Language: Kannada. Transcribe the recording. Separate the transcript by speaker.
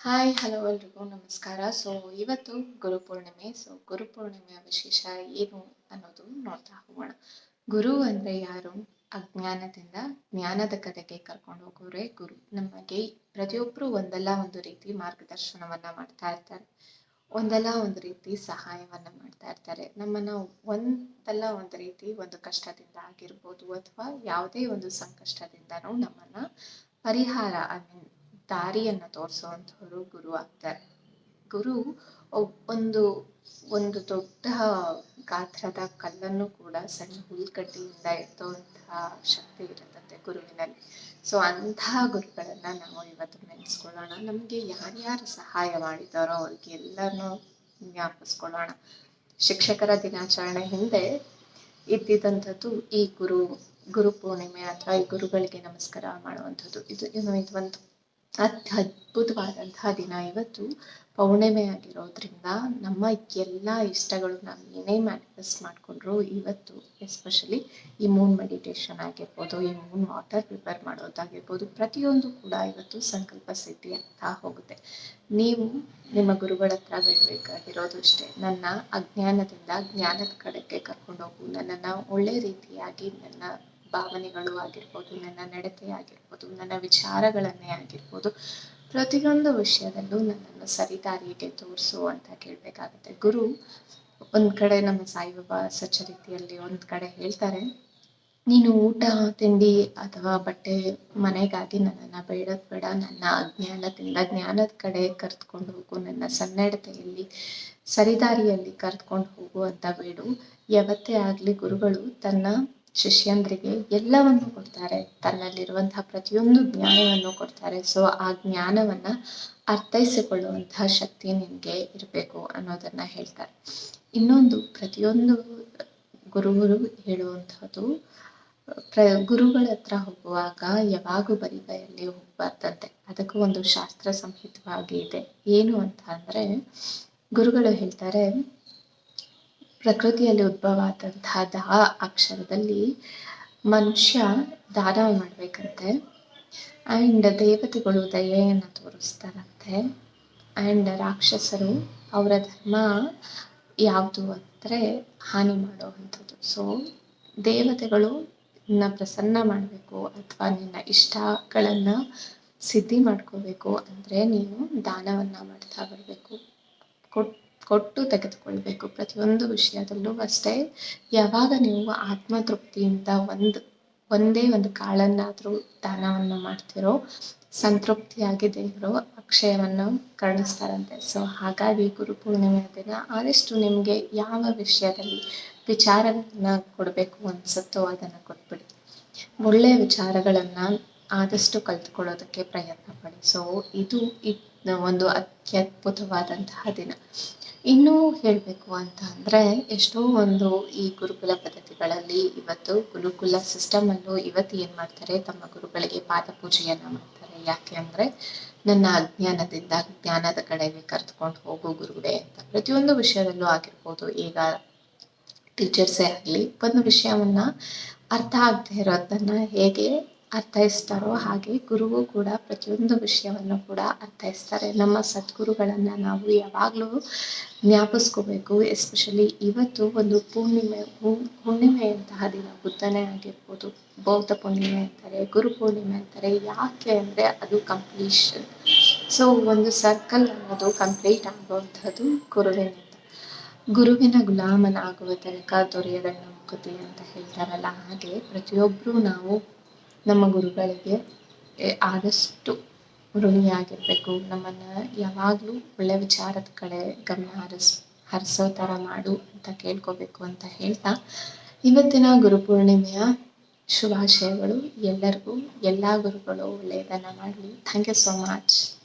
Speaker 1: ಹಾಯ್, ಹಲೋ ಎಲ್ರಿಗೂ ನಮಸ್ಕಾರ. ಸೊ ಇವತ್ತು ಗುರುಪೂರ್ಣಿಮೆ ಸೊ ಗುರುಪೂರ್ಣಿಮೆಯ ವಿಶೇಷ ಏನು ಅನ್ನೋದು ನೋಡ್ತಾ ಹೋಗೋಣ. ಗುರು ಅಂದ್ರೆ ಯಾರು? ಅಜ್ಞಾನದಿಂದ ಜ್ಞಾನದ ಕಡೆಗೆ ಕರ್ಕೊಂಡು ಹೋಗೋರೆ ಗುರು. ನಮಗೆ ಪ್ರತಿಯೊಬ್ಬರು ಒಂದಲ್ಲ ಒಂದು ರೀತಿ ಮಾರ್ಗದರ್ಶನವನ್ನ ಮಾಡ್ತಾ ಇರ್ತಾರೆ. ಒಂದಲ್ಲ ಒಂದು ರೀತಿ ಸಹಾಯವನ್ನ ಮಾಡ್ತಾ ಇರ್ತಾರೆ. ನಮ್ಮನ್ನ ಒಂದಲ್ಲ ಒಂದು ರೀತಿ ಒಂದು ಕಷ್ಟದಿಂದ ಆಗಿರ್ಬೋದು ಅಥವಾ ಯಾವುದೇ ಒಂದು ಸಂಕಷ್ಟದಿಂದನೂ ನಮ್ಮನ್ನ ಪರಿಹಾರ ಐ ಮೀನ್ ದಾರಿಯನ್ನ ತೋರಿಸುವಂಥವ್ರು ಗುರು ಆಗ್ತಾರೆ. ಗುರು ಒಂದು ಒಂದು ದೊಡ್ಡ ಗಾತ್ರದ ಕಲ್ಲನ್ನು ಕೂಡ ಸಣ್ಣ ಹುಲ್ಕಡ್ಡಿಯಿಂದ ಎತ್ತುವಂತಹ ಶಕ್ತಿ ಇರುತ್ತಂತೆ ಗುರುವಿನಲ್ಲಿ. ಸೊ ಅಂತಹ ಗುರುಗಳನ್ನ ನಾವು ಇವತ್ತು ನೆನೆಸ್ಕೊಳ್ಳೋಣ. ನಮಗೆ ಯಾರ್ಯಾರು ಸಹಾಯ ಮಾಡಿದಾರೋ ಅವ್ರಿಗೆ ಎಲ್ಲರನ್ನೂ ಜ್ಞಾಪಿಸ್ಕೊಳ್ಳೋಣ. ಶಿಕ್ಷಕರ ದಿನಾಚರಣೆ ಹಿಂದೆ ಇದ್ದಿದ್ದಂಥದ್ದು ಈ ಗುರು ಗುರು ಪೂರ್ಣಿಮೆ ಅಥವಾ ಈ ಗುರುಗಳಿಗೆ ನಮಸ್ಕಾರ ಮಾಡುವಂಥದ್ದು. ಇದು ಇದು ಒಂದು ಅತ್ಯ ಅದ್ಭುತವಾದಂತಹ ದಿನ ಇವತ್ತು ಪೌರ್ಣಿಮೆ ಆಗಿರೋದ್ರಿಂದ ನಮ್ಮ ಎಲ್ಲ ಇಷ್ಟಗಳು ನಾವು ಏನೇ ಮ್ಯಾನಿಫೆಸ್ಟ್ ಮಾಡಿಕೊಂಡ್ರು ಇವತ್ತು ಎಸ್ಪೆಷಲಿ ಈ ಮೂನ್ ಮೆಡಿಟೇಷನ್ ಆಗಿರ್ಬೋದು, ಈ ಮೂನ್ ವಾಟರ್ ಪ್ರಿಪೇರ್ ಮಾಡೋದಾಗಿರ್ಬೋದು, ಪ್ರತಿಯೊಂದು ಕೂಡ ಇವತ್ತು ಸಂಕಲ್ಪ ಸಿದ್ಧಿ ಅಂತ ಹೋಗುತ್ತೆ. ನೀವು ನಿಮ್ಮ ಗುರುಗಳ ಹತ್ರ ಬಿಡಬೇಕಾಗಿರೋದು ಅಷ್ಟೇ ನನ್ನ ಅಜ್ಞಾನದಿಂದ ಜ್ಞಾನದ ಕಡೆಗೆ ಕರ್ಕೊಂಡೋಗು, ನನ್ನನ್ನು ಒಳ್ಳೆ ರೀತಿಯಾಗಿ ನನ್ನ ಭಾವನೆಗಳು ಆಗಿರ್ಬೋದು, ನನ್ನ ನಡತೆ ಆಗಿರ್ಬೋದು, ನನ್ನ ವಿಚಾರಗಳನ್ನೇ ಆಗಿರ್ಬೋದು, ಪ್ರತಿಯೊಂದು ವಿಷಯದಲ್ಲೂ ನನ್ನನ್ನು ಸರಿದಾರಿಗೆ ತೋರಿಸು ಅಂತ ಕೇಳಬೇಕಾಗುತ್ತೆ. ಗುರು ಒಂದು ಕಡೆ ನಮ್ಮ ಸಾಯಿಬಾಬಾ ಸಚರಿತಿಯಲ್ಲಿ ಒಂದು ಕಡೆ ಹೇಳ್ತಾರೆ, ನೀನು ಊಟ, ತಿಂಡಿ ಅಥವಾ ಬಟ್ಟೆ ಮನೆಗಾಗಿ ನನ್ನನ್ನು ಬೇಡದ್ ಬೇಡ, ನನ್ನ ಅಜ್ಞಾನದಿಂದ ಜ್ಞಾನದ ಕಡೆ ಕರೆದುಕೊಂಡು ಹೋಗು, ನನ್ನ ಸನ್ನಡತೆಯಲ್ಲಿ, ಸರಿದಾರಿಯಲ್ಲಿ ಕರೆದುಕೊಂಡು ಹೋಗು ಅಂತ ಬೇಡು. ಯಾವತ್ತೇ ಆಗಲಿ ಗುರುಗಳು ತನ್ನ ಶಿಷ್ಯಂದ್ರಿಗೆ ಎಲ್ಲವನ್ನು ಕೊಡ್ತಾರೆ. ತನ್ನಲ್ಲಿರುವಂತಹ ಪ್ರತಿಯೊಂದು ಜ್ಞಾನವನ್ನು ಕೊಡ್ತಾರೆ. ಸೊ ಆ ಜ್ಞಾನವನ್ನು ಅರ್ಥೈಸಿಕೊಳ್ಳುವಂತಹ ಶಕ್ತಿ ನಿಮಗೆ ಇರಬೇಕು ಅನ್ನೋದನ್ನ ಹೇಳ್ತಾರೆ. ಇನ್ನೊಂದು, ಪ್ರತಿಯೊಂದು ಗುರುಗಳು ಹೇಳುವಂಥದ್ದು ಪ್ರ, ಗುರುಗಳ ಹತ್ರ ಹೋಗುವಾಗ ಯಾವಾಗೂ ಬರಿಗೈಯಲ್ಲಿ ಹೋಗ್ಬಾರ್ದಂತೆ. ಅದಕ್ಕೂ ಒಂದು ಶಾಸ್ತ್ರ ಸಂಹಿತವಾಗಿ ಇದೆ. ಏನು ಅಂತ ಅಂದ್ರೆ, ಗುರುಗಳು ಹೇಳ್ತಾರೆ ಪ್ರಕೃತಿಯಲ್ಲಿ ಉದ್ಭವ ಆದಂತಹ ದ ಅಕ್ಷರದಲ್ಲಿ ಮನುಷ್ಯ ದಾನ ಮಾಡಬೇಕಂತೆ. ಆ್ಯಂಡ್ ದೇವತೆಗಳು ದಯೆಯನ್ನು ತೋರಿಸ್ತಾರಂತೆ. ಆ್ಯಂಡ್ ರಾಕ್ಷಸರು ಅವರ ಧರ್ಮ ಯಾವುದು ಅಂದರೆ ಹಾನಿ ಮಾಡುವಂಥದ್ದು ಸೊ ದೇವತೆಗಳು ನಿನ್ನ ಪ್ರಸನ್ನ ಮಾಡಬೇಕು ಅಥವಾ ನಿನ್ನ ಇಷ್ಟಗಳನ್ನು ಸಿದ್ಧಿ ಮಾಡ್ಕೋಬೇಕು ಅಂದರೆ ನೀನು ದಾನವನ್ನು ಮಾಡ್ತಾ ಬರಬೇಕು. ಕೊಟ್ಟು ಕೊಟ್ಟು ತೆಗೆದುಕೊಳ್ಬೇಕು. ಪ್ರತಿಯೊಂದು ವಿಷಯದಲ್ಲೂ ಅಷ್ಟೇ, ಯಾವಾಗ ನೀವು ಆತ್ಮತೃಪ್ತಿಯಿಂದ ಒಂದು, ಒಂದೇ ಒಂದು ಕಾಳನ್ನಾದರೂ ದಾನವನ್ನು ಮಾಡ್ತಿರೋ ಸಂತೃಪ್ತಿಯಾಗಿ ದೇವರು ಅಕ್ಷಯವನ್ನು ಕರುಣಿಸ್ತಾರಂತೆ. ಸೊ ಹಾಗಾಗಿ ಗುರು ಪೂರ್ಣಿಮೆಯ ದಿನ ಆದಷ್ಟು ನಿಮಗೆ ಯಾವ ವಿಷಯದಲ್ಲಿ ವಿಚಾರಗಳನ್ನ ಕೊಡಬೇಕು ಅನ್ಸುತ್ತೋ ಅದನ್ನು ಕೊಟ್ಬಿಡಿ. ಒಳ್ಳೆಯ ವಿಚಾರಗಳನ್ನು ಆದಷ್ಟು ಕಲ್ತ್ಕೊಳ್ಳೋದಕ್ಕೆ ಪ್ರಯತ್ನ ಪಡಿ. ಸೊ ಇದು, ಒಂದು ಅತ್ಯದ್ಭುತವಾದಂತಹ ದಿನ. ಇನ್ನೂ ಹೇಳಬೇಕು ಅಂತ ಅಂದರೆ ಎಷ್ಟೋ ಒಂದು ಈ ಗುರುಕುಲ ಪದ್ಧತಿಗಳಲ್ಲಿ ಇವತ್ತು ಗುರುಕುಲ ಸಿಸ್ಟಮಲ್ಲೂ ಇವತ್ತು ಏನು ಮಾಡ್ತಾರೆ? ತಮ್ಮ ಗುರುಗಳಿಗೆ ಪಾದ ಪೂಜೆಯನ್ನು ಮಾಡ್ತಾರೆ. ಯಾಕೆ ಅಂದರೆ ನನ್ನ ಅಜ್ಞಾನದಿಂದ ಜ್ಞಾನದ ಕಡೆಗೆ ಕರೆದುಕೊಂಡು ಹೋಗು ಗುರುಗಳೇ ಅಂತ. ಪ್ರತಿಯೊಂದು ವಿಷಯದಲ್ಲೂ ಆಗಿರ್ಬೋದು. ಈಗ ಟೀಚರ್ಸೇ ಆಗಲಿ, ಒಂದು ವಿಷಯವನ್ನು ಅರ್ಥ ಆಗದೆ ಇರೋದನ್ನು ಹೇಗೆ ಅರ್ಥೈಸ್ತಾರೋ ಹಾಗೆ ಗುರುವು ಕೂಡ ಪ್ರತಿಯೊಂದು ವಿಷಯವನ್ನು ಕೂಡ ಅರ್ಥೈಸ್ತಾರೆ. ನಮ್ಮ ಸದ್ಗುರುಗಳನ್ನು ನಾವು ಯಾವಾಗಲೂ ಜ್ಞಾಪಿಸ್ಕೋಬೇಕು, ಎಸ್ಪೆಷಲಿ ಇವತ್ತು ಒಂದು ಪೂರ್ಣಿಮೆ ಪೂರ್ಣಿಮೆಯಂತಹ ದಿನ ಬುದ್ಧನೇ ಆಗಿರ್ಬೋದು, ಬೌದ್ಧ ಪೂರ್ಣಿಮೆ ಅಂತಾರೆ, ಗುರು ಪೂರ್ಣಿಮೆ ಅಂತಾರೆ, ಯಾಕೆ ಅಂದರೆ ಅದು ಕಂಪ್ಲೀಷನ್ ಸೊ ಒಂದು ಸರ್ಕಲ್ ಅನ್ನೋದು ಕಂಪ್ಲೀಟ್ ಆಗುವಂಥದ್ದು ಗುರುವಿನಿಂದ ಗುರುವಿನ ಗುಲಾಮನಾಗುವ ತನಕ ದೊರೆಯದ ಮುಕ್ತಿ ಅಂತ ಹೇಳ್ತಾರಲ್ಲ, ಹಾಗೆ ಪ್ರತಿಯೊಬ್ಬರೂ ನಾವು ನಮ್ಮ ಗುರುಗಳಿಗೆ ಆದಷ್ಟು ಋಣಿಯಾಗಿರಬೇಕು ನಮ್ಮನ್ನು ಯಾವಾಗಲೂ ಒಳ್ಳೆ ವಿಚಾರದ ಕಡೆ ಗಮನ ಹರಿಸ್, ಹರಿಸೋ ಥರ ಮಾಡು ಅಂತ ಕೇಳ್ಕೋಬೇಕು ಅಂತ ಹೇಳ್ತಾ, ಇವತ್ತಿನ ಗುರುಪೂರ್ಣಿಮೆಯ ಶುಭಾಶಯಗಳು. ಎಲ್ಲರಿಗೂ, ಎಲ್ಲ ಗುರುಗಳು ಒಳ್ಳೆಯದನ್ನು ಮಾಡಲಿ. Thank you so much